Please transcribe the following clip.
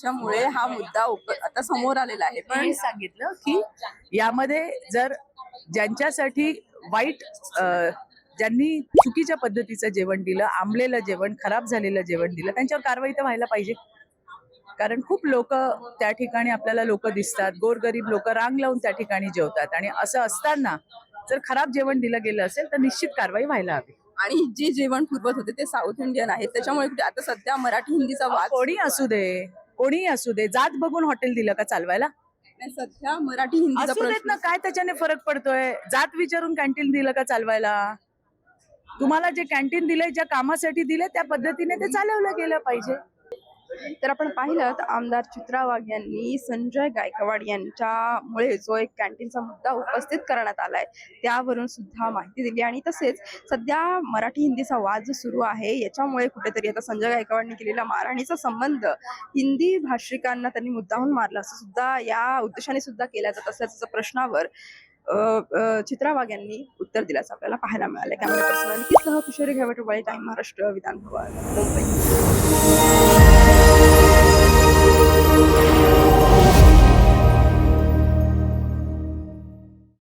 ज्यांच्यामुळे हा मुद्दा आता समोर आलेला आहे. पण सांगितलं की यामध्ये जर ज्यांच्यासाठी वाईट ज्यांनी चुकीच्या पद्धतीचं जेवण दिलं आंबलेलं जेवण खराब झालेलं जेवण दिलं त्यांच्यावर कारवाई तर व्हायला पाहिजे. कारण खूप लोक त्या ठिकाणी आपल्याला लोक दिसतात. गोरगरीब लोक रांग लावून त्या ठिकाणी जेवतात. आणि असं असताना जर खराब जेवण दिलं गेलं असेल तर निश्चित कारवाई व्हायला हवी. आणि जे जेवण पुरवत होते ते साऊथ इंडियन आहेत. त्याच्यामुळे आता सध्या मराठी हिंदीचा वाद कोणी असू दे. कोणीही असू दे जात बघून हॉटेल दिलं का चालवायला? सध्या मराठी हिंदीचा असू देत प्रश्न ना काय त्याच्याने फरक पडतोय? जात विचारून कॅन्टीन दिलं का चालवायला? तुम्हाला जे कॅन्टीन दिलंय ज्या कामासाठी दिले त्या पद्धतीने ते चालवलं गेलं पाहिजे. तर आपण पाहिलं तर आमदार चित्रा वाघ यांनी संजय गायकवाड यांच्यामुळे जो एक कॅन्टीनचा मुद्दा उपस्थित करण्यात आलाय त्यावरून सुद्धा माहिती दिली. आणि तसेच सध्या मराठी हिंदीचा वाद जो सुरू आहे याच्यामुळे कुठेतरी आता संजय गायकवाडनी केलेला मारहाणीचा संबंध हिंदी भाषिकांना त्यांनी मुद्दाहून मारला असं सुद्धा या उद्देशाने सुद्धा केला जात असल्याच्या प्रश्नावर चित्रा वाघ यांनी उत्तर दिल्याचं आपल्याला पाहायला मिळालं कॅमेरा पर्सन सह किशोरी घावट टाइम महाराष्ट्र विधानभवन मुंबई.